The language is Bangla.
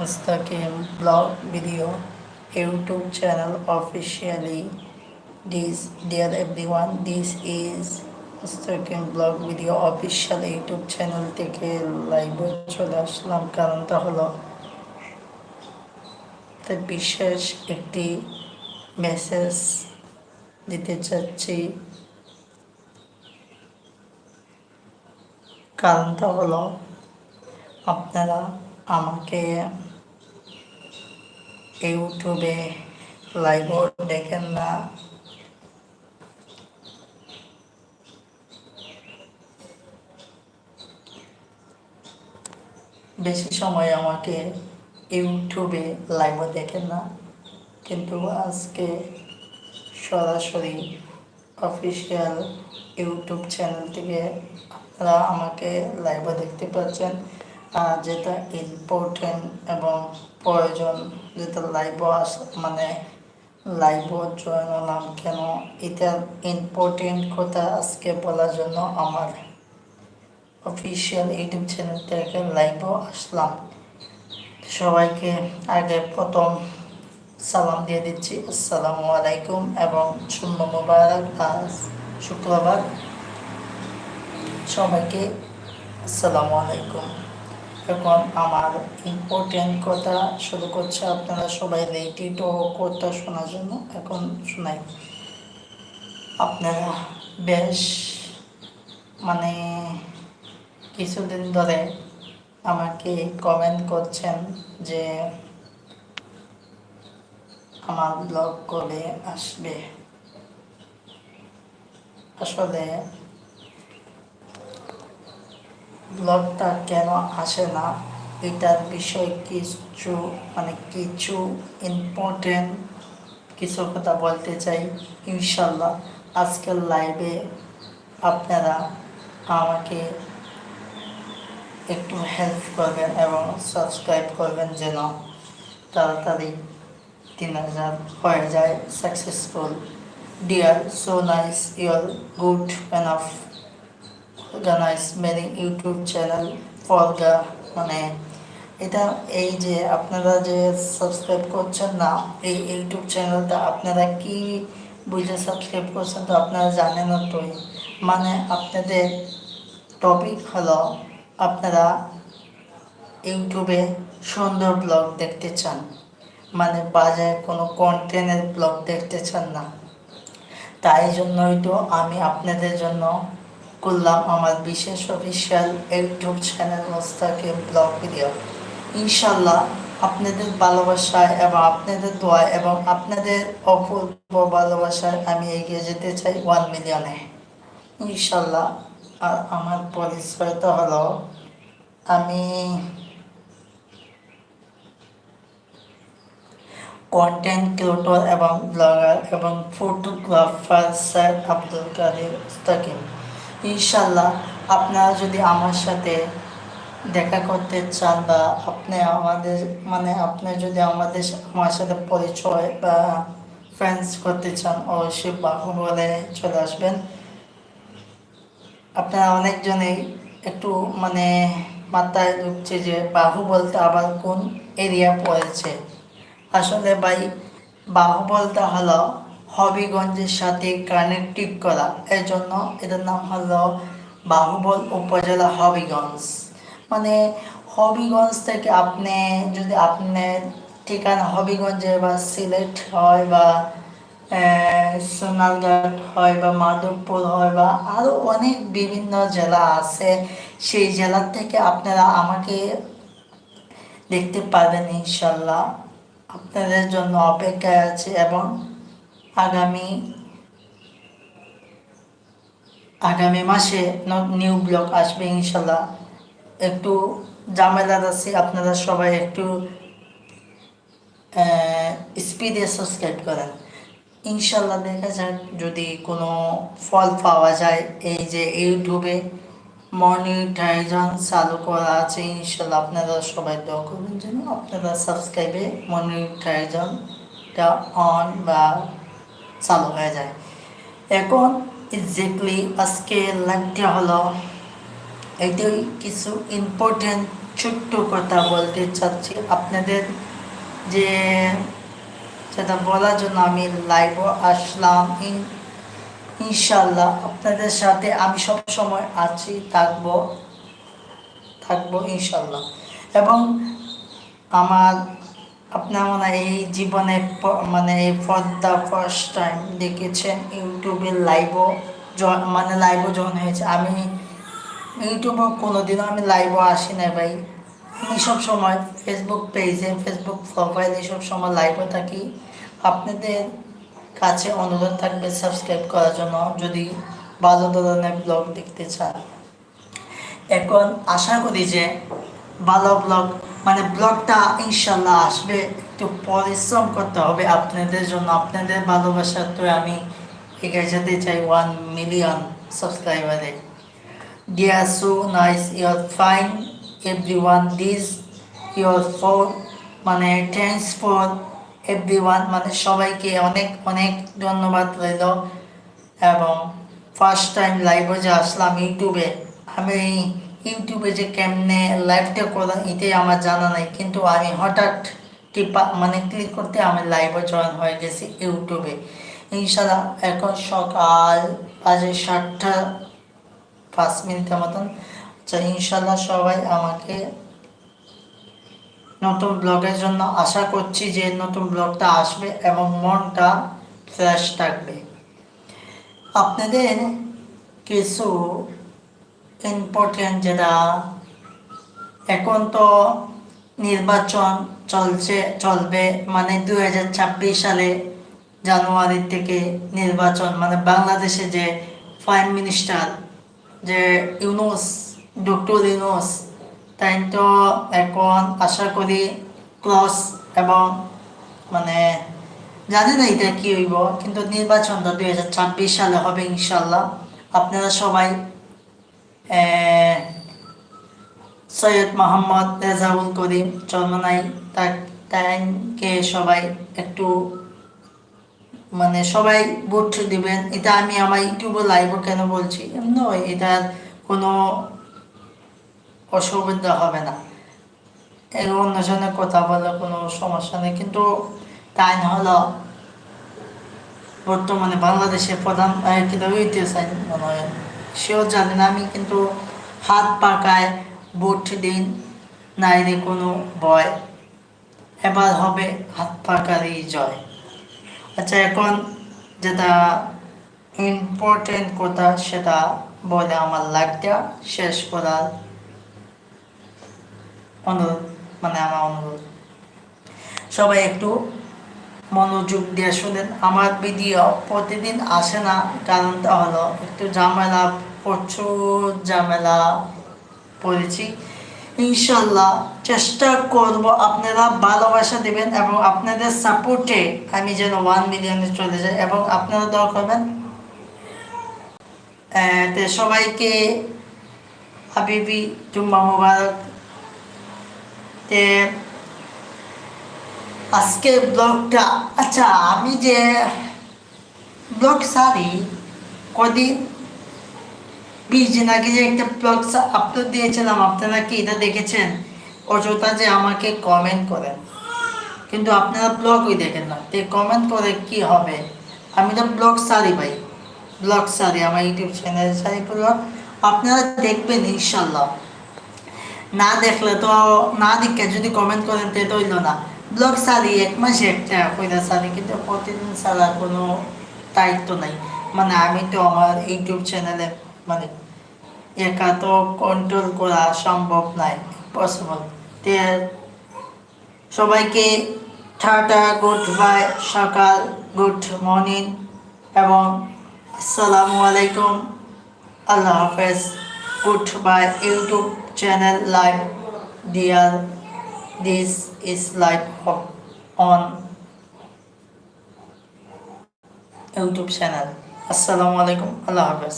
Mustaqim blog video YouTube channel officially. This, dear everyone, this is Mustaqim blog video official YouTube channel থেকে লাইভে চলে আসলাম কারণটা হলো বিশেষ একটি মেসেজ দিতে চাচ্ছি কারণটা হলো আপনারা আমাকে ইউটিউবে লাইভ দেখেন না। বেশি সময় আমাকে ইউটিউবে লাইভও দেখেন না। কিন্তু আজকে সরাসরি অফিসিয়াল ইউটিউব চ্যানেল থেকে আপনারা আমাকে লাইভে দেখতে পাচ্ছেন। যেটা ইম্পর্টেন্ট এবং প্রয়োজন, যেটা লাইভও আস মানে লাইভও জয়েন হলাম কেন? এটা ইম্পর্টেন্ট কথা আজকে বলার জন্য আমার অফিসিয়াল ইউটিউব চ্যানেল থেকে লাইভও আসলাম। সবাইকে আগে প্রথম সালাম দিয়ে দিচ্ছি। আসসালামু আলাইকুম এবং শুভ মুবারক। আজ শুক্রবার। সবাইকে আসসালামু আলাইকুম। এখন আমার ইম্পর্টেন্ট কথা শুরু করছে, আপনারা সবাই রেডি তো কথা শোনার জন্য। এখন শোনাই। আপনারা বেশ মানে কিছুদিন ধরে আমাকে কমেন্ট করছেন যে আমার ব্লগ কবে আসবে। আসলে ব্লগটা কেন আসে না? এটার বিষয়ে কিছু মানে কিছু ইম্পর্টেন্ট কিছু কথা বলতে চাই, ইনশাল্লাহ। আজকের লাইভে আপনারা আমাকে একটু হেল্প করবেন এবং সাবস্ক্রাইব করবেন যেন তাড়াতাড়ি তিন হাজার হয়ে যায় successful dear so nice your good enough organize many YouTube channel the মানে এটা এই যে আপনারা যে সাবস্ক্রাইব করছেন না, এই ইউটিউব চ্যানেলটা আপনারা কি বুঝে সাবস্ক্রাইব করছেন তো আপনারা জানেন তো। মানে আপনাদের টপিক হলো আপনারা ইউটিউবে সুন্দর ব্লগ দেখতে চান। মানে বাজারে কোনো কন্টেন্টের ব্লগ দেখতে চান না। তাই জন্যই তো আমি আপনাদের জন্য করলাম। আমার বিশেষ অফিসিয়াল ইউটিউব চ্যানেল মোস্তাকে ব্লগ ভিডিও ইনশাল্লাহ আপনাদের ভালোবাসায় এবং আপনাদের দোয়া এবং আপনাদের অপূর্ব ভালোবাসায় আমি এগিয়ে যেতে চাই ওয়ান মিলিয়নে ইনশাল্লাহ আর আমার পরিচয়টা হলো, আমি কন্টেন্ট ক্রিয়েটর এবং ব্লগার এবং ফটোগ্রাফার স্যার আব্দুল কাদের মুস্তাকিম ইনশাল্লাহ আপনারা যদি আমার সাথে দেখা করতে চান বা আপনি আমাদের মানে আপনি যদি আমাদের আমার সাথে পরিচয় বা ফ্রেন্ডস করতে চান, অবশ্যই বাহু বলে চলে আসবেন। আপনারা অনেকজনেই একটু মানে মাথায় ঢুকছে যে বাহু বলতে আবার কোন এরিয়া পড়েছে। আসলে ভাই, বাহু বলতে হলো হবিগঞ্জের সাথে কানেক্টিভ করা। এর জন্য এটার নাম হলো বাহুবল উপজেলা হবিগঞ্জ। মানে হবিগঞ্জ থেকে আপনি, যদি আপনার ঠিকানা হবিগঞ্জে বা সিলেট হয় বা সোনারঘাট হয় বা মাধবপুর হয় বা আরও অনেক বিভিন্ন জেলা আছে, সেই জেলার থেকে আপনারা আমাকে দেখতে পাবেন ইনশাল্লাহ। আপনাদের জন্য অপেক্ষায় আছে এবং আগামী আগামী মাসে নিউ ব্লগ আসবে ইনশাল্লাহ। একটু জামেলার আছে, আপনারা সবাই একটু স্পিডে সাবস্ক্রাইব করেন। ইনশাল্লাহ দেখা যাক যদি কোনো ফল পাওয়া যায়। এই যে ইউটিউবে মনিটাইজন চালু করা আছে, ইনশাল্লাহ আপনারা সবাই দোয়া করবেন যেন আপনারা সাবস্ক্রাইবে মনিটাইজনটা অন বা চালু হয়ে যায়। এখন এক্স্যাক্টলি আজকে লাইভটা হলো। এটাই কিছু ইম্পর্টেন্ট ছোট্ট কথা বলতে চাচ্ছি। আপনাদের যে যেটা বলার জন্য আমি লাইভও আসলাম। ইন- ইনশাল্লাহ আপনাদের সাথে আমি সব সময় আছি, থাকব থাকব ইনশাল্লাহ এবং আমার আপনার মনে হয় এই জীবনে মানে এই ফর দ্য ফার্স্ট টাইম দেখেছেন ইউটিউবে লাইভও মানে লাইভও যখন হয়েছে, আমি ইউটিউবে কোনোদিনও আমি লাইভও আসি না ভাই। আমি সব সময় ফেসবুক পেজে ফেসবুক প্রোফাইলে সব সময় লাইভও থাকি। আপনাদের কাছে অনুরোধ থাকবে সাবস্ক্রাইব করার জন্য, যদি ভালো ধরনের ব্লগ দেখতে চান। এখন আশা করি যে ভালো ব্লগ মানে ব্লগটা ইনশাল্লাহ আসবে। একটু পরিশ্রম করতে হবে আপনাদের জন্য। আপনাদের ভালোবাসা তো আমি এগিয়ে যেতে চাই ওয়ান মিলিয়ন সাবস্ক্রাইবারে Dear so nice, you're fine, everyone. This your for মানে থ্যাংকস ফর এভরিওয়ান মানে সবাইকে অনেক অনেক ধন্যবাদ রইল। এবং ফার্স্ট টাইম লাইভে যে আসলাম ইউটিউবে আমি ইউটিউবে যে কেমনে লাইভটা করলাম, এটাই আমার জানা নাই। কিন্তু আমি হঠাৎ টিপা মানে ক্লিক করতে আমি লাইভে জয়েন হয়ে গেছি ইউটিউবে। ইনশাল্লাহ এখন সকাল বাজে সাতটা পাঁচ মিনিটের মতন। আচ্ছা ইনশাল্লাহ সবাই আমাকে নতুন ব্লগের জন্য আশা করছি যে নতুন ব্লগটা আসবে এবং মনটা ফ্রেশ থাকবে। আপনাদের কিছু ইম্পর্টেন্ট যেটা এখন তো নির্বাচন চলছে, চলবে মানে দুই হাজার ছাব্বিশ সালে জানুয়ারি থেকে নির্বাচন মানে বাংলাদেশে যে প্রাইম মিনিস্টার যে ইউনুস, ডক্টর ইউনুস তাই তো এখন আশা করি ক্রস এবং মানে জানি না এটা কি হইব, কিন্তু নির্বাচনটা দুই হাজার ছাব্বিশ সালে হবে ইনশাল্লাহ। আপনারা সবাই সৈয়দ মোহাম্মদ রেজাউল করিম চন্মনাই তাকে সবাই একটু মানে সবাই ভোট দিবেন। এটা আমি আমার ইউটিউবে লাইভও কেন বলছি? নয়, এটার কোনো অসুবিধা হবে না। এর অন্যজনের কথা বলে কোনো সমস্যা নেই। কিন্তু তাই না হলো, বর্তমানে বাংলাদেশের প্রধান কিন্তু হইতে চাই মনে হয়। সেও জানে না, আমি কিন্তু হাত পাকায় ভোট দিন নাই রে কোনো ভয়। এবার হবে হাত পাকারই জয়। আচ্ছা এখন যেটা ইম্পর্টেন্ট কথা সেটা বলে আমার লাইফটা শেষ করার অনুরোধ মানে আমার অনুরোধ। সবাই একটু মনোযোগ দিয়ে শুনেন। আমার ভিডিও প্রতিদিন আসে না, কারণটা হলো একটু ঝামেলা, প্রচুর ঝামেলা পড়েছি। ইনশাল্লাহ চেষ্টা করব আপনারা ভালোবাসা দেবেন এবং আপনাদের সাপোর্টে আমি যেন ওয়ান মিলিয়নে চলে যাই এবং আপনারা দোয়া করবেন। সবাইকে হাবিবি জুম্মা মুবারক। তে আজকে ব্লগটা আচ্ছা আমি যে ব্লগ সারি কদিন? বিশ দিন আগে যে একটা ব্লগ আপলোড দিয়েছিলাম, আপনারা কি এটা দেখেছেন? অযথা যে আমাকে কমেন্ট করেন। কিন্তু আপনারা ব্লগই দেখেন না, তো কমেন্ট করে কি হবে? আমি তো ব্লগ সারি ভাই, ব্লগ সারি আমার ইউটিউব চ্যানেল সারি ব্লগ আপনারা দেখবেন ইনশাল্লাহ। না দেখলে তো, না দেখে যদি কমেন্ট করেন তে হইল না। ব্লগ সারি এক মাসে একটা কইরা সারি কিন্তু প্রতিদিন সারা কোনো দায়িত্ব নাই মানে আমি তো আমার ইউটিউব চ্যানেলে মানে একা তো কন্ট্রোল করা সম্ভব নাই পসিবল তে সবাইকে টাটা গুড বাই সকাল গুড মর্নিং এবং আসসালামু আলাইকুম আল্লাহ হাফেজ good bye YouTube channel live dear this is live on YouTube channel আসসালামু আলাইকুম আল্লাহ হাফেজ